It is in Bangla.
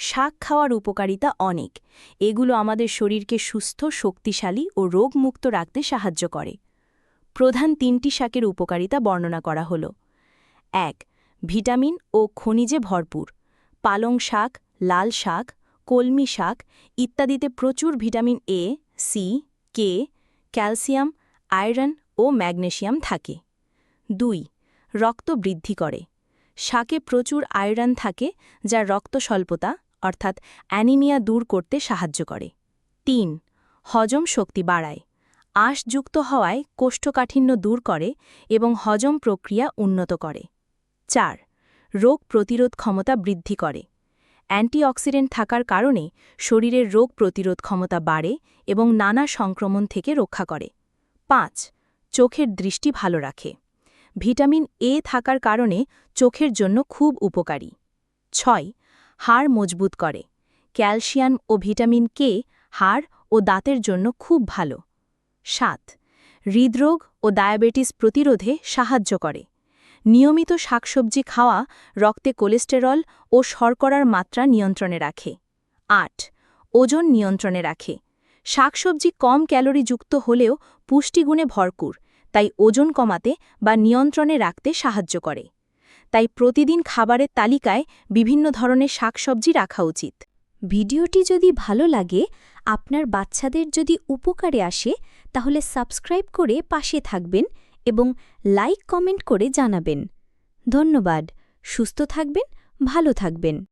শাক খাওয়ার উপকারিতা অনেক। এগুলো আমাদের শরীরকে সুস্থ, শক্তিশালী ও রোগমুক্ত রাখতে সাহায্য করে। প্রধান তিনটি শাকের উপকারিতা বর্ণনা করা হল। এক, ভিটামিন ও খনিজে ভরপুর। পালং শাক, লাল শাক, কলমি শাক ইত্যাদিতে প্রচুর vitamin A, C, K, calcium, iron O magnesium থাকে। দুই, রক্ত বৃদ্ধি করে। শাকে প্রচুর আয়রন থাকে, যা রক্ত স্বল্পতা অর্থাৎ অ্যানিমিয়া দূর করতে সাহায্য করে। তিন, হজম শক্তি বাড়ায়। আঁশযুক্ত হওয়ায় কোষ্ঠকাঠিন্য দূর করে এবং হজম প্রক্রিয়া উন্নত করে। চার, রোগ প্রতিরোধ ক্ষমতা বৃদ্ধি করে। অ্যান্টিঅক্সিডেন্ট থাকার কারণে শরীরের রোগ প্রতিরোধ ক্ষমতা বাড়ে এবং নানা সংক্রমণ থেকে রক্ষা করে। পাঁচ, চোখের দৃষ্টি ভালো রাখে। ভিটামিন এ থাকার কারণে চোখের জন্য খুব উপকারী। ছয় হাড় মজবুত করে। ক্যালসিয়াম ও ভিটামিন কে হাড় ও দাঁতের জন্য খুব ভালো। সাত, হৃদরোগ ও ডায়াবেটিস প্রতিরোধে সাহায্য করে। নিয়মিত শাকসবজি খাওয়া রক্তে কোলেস্টেরল ও শর্করার মাত্রা নিয়ন্ত্রণে রাখে। আট, ওজন নিয়ন্ত্রণে রাখে। শাকসবজি কম ক্যালোরিযুক্ত হলেও পুষ্টিগুণে ভরপুর, তাই ওজন কমাতে বা নিয়ন্ত্রণে রাখতে সাহায্য করে। তাই প্রতিদিন খাবারের তালিকায় বিভিন্ন ধরনের শাকসবজি রাখা উচিত। ভিডিওটি যদি ভালো লাগে, আপনার বাচ্চাদের যদি উপকারে আসে, তাহলে সাবস্ক্রাইব করে পাশে থাকবেন এবং লাইক, কমেন্ট করে জানাবেন। ধন্যবাদ। সুস্থ থাকবেন, ভালো থাকবেন।